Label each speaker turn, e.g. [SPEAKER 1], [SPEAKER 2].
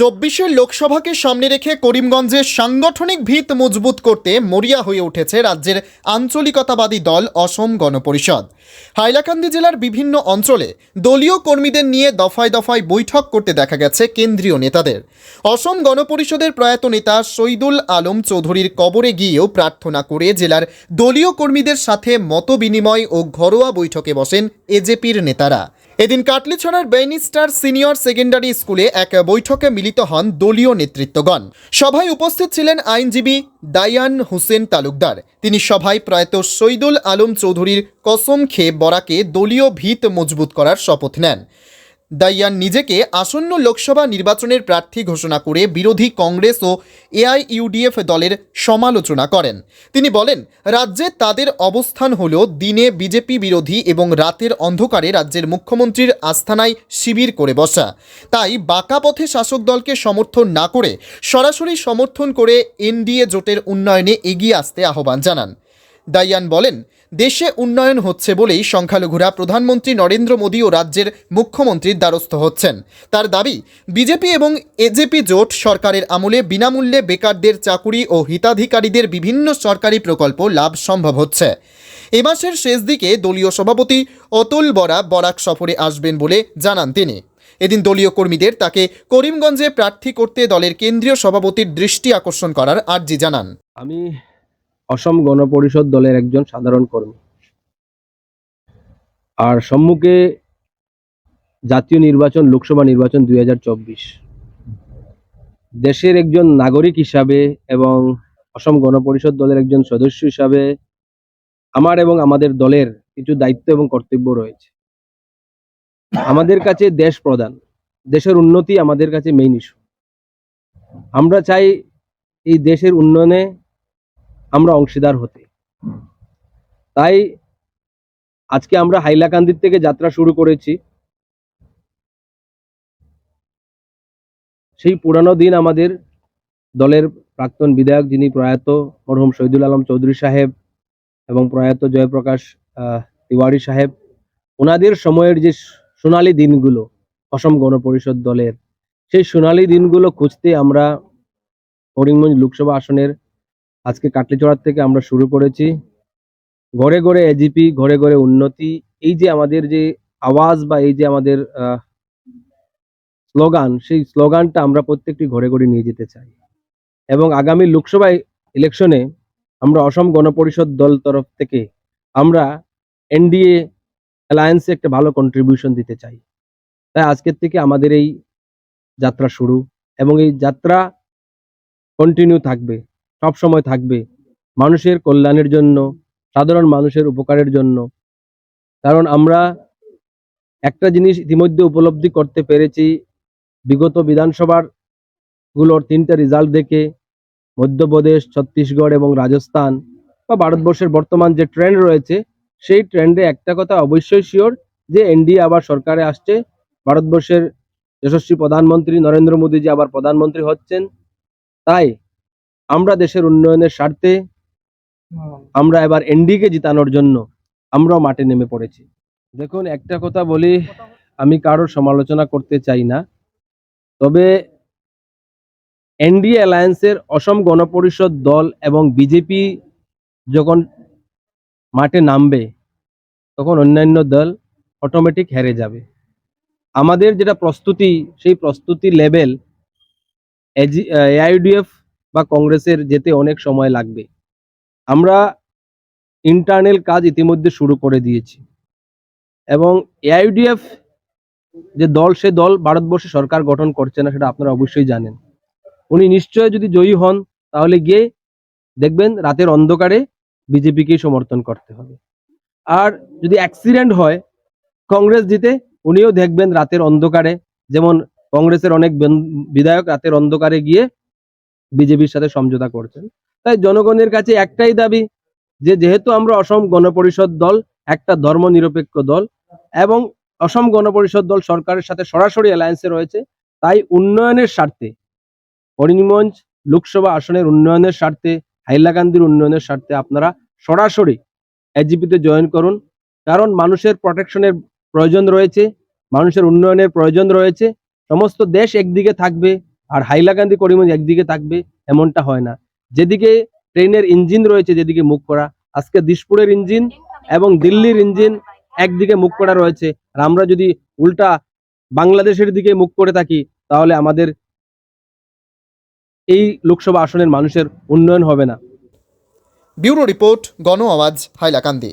[SPEAKER 1] চব্বিশের লোকসভাকে সামনে রেখে করিমগঞ্জে সাংগঠনিক ভিত মজবুত করতে মরিয়া হয়ে উঠেছে রাজ্যের আঞ্চলিকতাবাদী দল অসম গণপরিষদ। হাইলাকান্দি জেলার বিভিন্ন অঞ্চলে দলীয় কর্মীদের নিয়ে দফায় দফায় বৈঠক করতে দেখা গেছে কেন্দ্রীয় নেতাদের। অসম গণপরিষদের প্রয়াত নেতা শহীদুল আলম চৌধুরীর কবরে গিয়েও প্রার্থনা করে জেলার দলীয় কর্মীদের সাথে মতবিনিময় ও ঘরোয়া বৈঠকে বসেন এজেপির নেতারা। এদিন কাটলিছড়ার বেইনিস্টার সিনিয়র সেকেন্ডারি স্কুলে এক বৈঠকে মিলিত হন দলীয় নেতৃত্বগণ। সভায় উপস্থিত ছিলেন আইনজীবী দায়ান হোসেন তালুকদার। তিনি সভায় প্রয়াত সৈদুল আলম চৌধুরীর কসম খেয়ে বরাকে দলীয় ভিত মজবুত করার শপথ নেন। দাইয়ান নিজেকে আসন্ন লোকসভা নির্বাচনের প্রার্থী ঘোষণা করে বিরোধী কংগ্রেস ও এআইইউডিএফ দলের সমালোচনা করেন। তিনি বলেন, রাজ্যে তাদের অবস্থান হল দিনে বিজেপি বিরোধী এবং রাতের অন্ধকারে রাজ্যের মুখ্যমন্ত্রীর আস্থানায় শিবির করে বসা। তাই বাঁকা পথে শাসক দলকে সমর্থন না করে সরাসরি সমর্থন করে এনডিএ জোটের উন্নয়নে এগিয়ে আসতে আহ্বান জানান। দাইয়ান বলেন দেশে উন্নয়ন হচ্ছে বলেই সংখ্যালঘুরা প্রধানমন্ত্রী নরেন্দ্র মোদী ও রাজ্যের মুখ্যমন্ত্রীর দ্বারস্থ হচ্ছেন। তার দাবি, বিজেপি এবং এজেপি জোট সরকারের আমলে বিনামূল্যে বেকারদের চাকুরি ও হিতাধিকারীদের বিভিন্ন সরকারি প্রকল্প লাভ সম্ভব হচ্ছে। এ মাসের শেষ দিকে দলীয় সভাপতি অতুল বরা বরাক সফরে আসবেন বলে জানান তিনি। এদিন দলীয় কর্মীদের তাকে করিমগঞ্জে প্রার্থী করতে দলের কেন্দ্রীয় সভাপতির দৃষ্টি আকর্ষণ করার আর্জি জানান।
[SPEAKER 2] আমি অসম গণপরিষদ দলের একজন সাধারণ কর্মী। আর সম্মুখে জাতীয় নির্বাচন, লোকসভা নির্বাচন দুই হাজার চব্বিশ। দেশের একজন নাগরিক হিসাবে এবং অসম গণপরিষদ দলের একজন সদস্য হিসাবে আমার এবং আমাদের দলের কিছু দায়িত্ব এবং কর্তব্য রয়েছে। আমাদের কাছে দেশ প্রধান, দেশের উন্নতি আমাদের কাছে মেইন ইস্যু আমরা চাই এই দেশের উন্নয়নে আমরা অংশীদার হতে। তাই আজকে আমরা হাইলাকান্দির থেকে যাত্রা শুরু করেছি। সেই পুরানো দিন আমাদের দলের প্রাক্তন বিধায়ক যিনি প্রয়াত মরহুম শহীদুল আলম চৌধুরী সাহেব এবং প্রয়াত জয়প্রকাশ তিওয়ারি সাহেব, ওনাদের সময়ের যে সোনালী দিনগুলো অসম গণপরিষদ দলের, সেই সোনালী দিনগুলো খুঁজতে আমরা করিমগঞ্জ লোকসভা আসনের আজকে কাটলিচড়ার থেকে আমরা শুরু করেছি। ঘরে ঘরে এজিপি ঘরে ঘরে উন্নতি, এই যে আমাদের যে আওয়াজ বা এই যে আমাদের স্লোগান, সেই স্লোগানটা আমরা প্রত্যেকটি ঘরে ঘরে নিয়ে যেতে চাই। এবং আগামী লোকসভা ইলেকশনে আমরা অসম গণপরিষদ দল তরফ থেকে আমরা এনডিএ অ্যালায়েন্সে একটা ভালো কন্ট্রিবিউশন দিতে চাই। তাই আজকের থেকে আমাদের এই যাত্রা শুরু এবং এই যাত্রা কন্টিনিউ থাকবে। সব সময় থাকবে। মানুষের কল্যাণের জন্য, সাধারণ মানুষের উপকারের জন্য। কারণ আমরা একটা জিনিস ইতিমধ্যে উপলব্ধি করতে পেরেছি, বিগত বিধানসভারগুলোর তিনটা রেজাল্ট দেখে মধ্যপ্রদেশ, ছত্তিশগড় এবং রাজস্থান বা ভারতবর্ষের বর্তমান যে ট্রেন্ড রয়েছে, সেই ট্রেন্ডে একটা কথা অবশ্যই শিওর যে এনডিএ আবার সরকারে আসছে। ভারতবর্ষের যশস্বী প্রধানমন্ত্রী নরেন্দ্র মোদীজি আবার প্রধানমন্ত্রী হচ্ছেন। তাই আমরা দেশের উন্নয়নের স্বার্থে আমরা এবার এনডিকে জিতানোর জন্য আমরাও মাঠে নেমে পড়েছি। দেখুন একটা কথা বলি আমি কারোর সমালোচনা করতে চাই না। তবে এনডিএ অ্যালায়েন্সের অসম গণপরিষদ দল এবং বিজেপি যখন মাঠে নামবে তখন অন্যান্য দল অটোমেটিক হেরে যাবে। আমাদের যেটা প্রস্তুতি সেই প্রস্তুতি লেভেল এজি এআইডিএফ বা কংগ্রেসের যেতে অনেক সময় লাগবে। আমরা ইন্টারনাল কাজ ইতিমধ্যে শুরু করে দিয়েছি। এবং এআইডিএফ যে দল, সে দল ভারতবর্ষে সরকার গঠন করছে না, সেটা আপনারা অবশ্যই জানেন। উনি নিশ্চয় যদি জয়ী হন, তাহলে গিয়ে দেখবেন রাতের অন্ধকারে বিজেপিকেই সমর্থন করতে হবে। আর যদি অ্যাক্সিডেন্ট হয়, কংগ্রেস জিতে, উনিও দেখবেন রাতের অন্ধকারে, যেমন কংগ্রেসের অনেক বিধায়ক রাতের অন্ধকারে গিয়ে বিজেপির সাথে সমঝোতা করছেন। তাই জনগণের কাছে একটাই দাবি যে যেহেতু আমরা অসম গণপরিষদ দল, একটা ধর্মনিরপেক্ষ দল এবং অসম গণপরিষদ দল সরকারের সাথে সরাসরি অ্যালায়েন্সে রয়েছে, তাই উন্নয়নের স্বার্থে করিমগঞ্জ লোকসভা আসনের উন্নয়নের স্বার্থে, হাইলাকান্দির উন্নয়নের স্বার্থে আপনারা সরাসরি এজিপিতে জয়েন করুন। কারণ মানুষের প্রোটেকশনের প্রয়োজন রয়েছে, মানুষের উন্নয়নের প্রয়োজন রয়েছে, সমস্ত দেশ একদিকে থাকবে আর হাইলাকান্দি করিমগঞ্জ একদিকে থাকবে এমনটা হয় না। যেদিকে ট্রেনের ইঞ্জিন রয়েছে, যেদিকে মুখ করা। আজকে দিশপুরের ইঞ্জিন এবং দিল্লির ইঞ্জিন একদিকে মুখ করা রয়েছে। আর আমরা যদি উল্টা বাংলাদেশের দিকে মুখ করে থাকি, তাহলে আমাদের এই লোকসভা আসনের মানুষের উন্নয়ন হবে না।
[SPEAKER 1] ব্যুরো রিপোর্ট গণ আওয়াজ হাইলাকান্দি।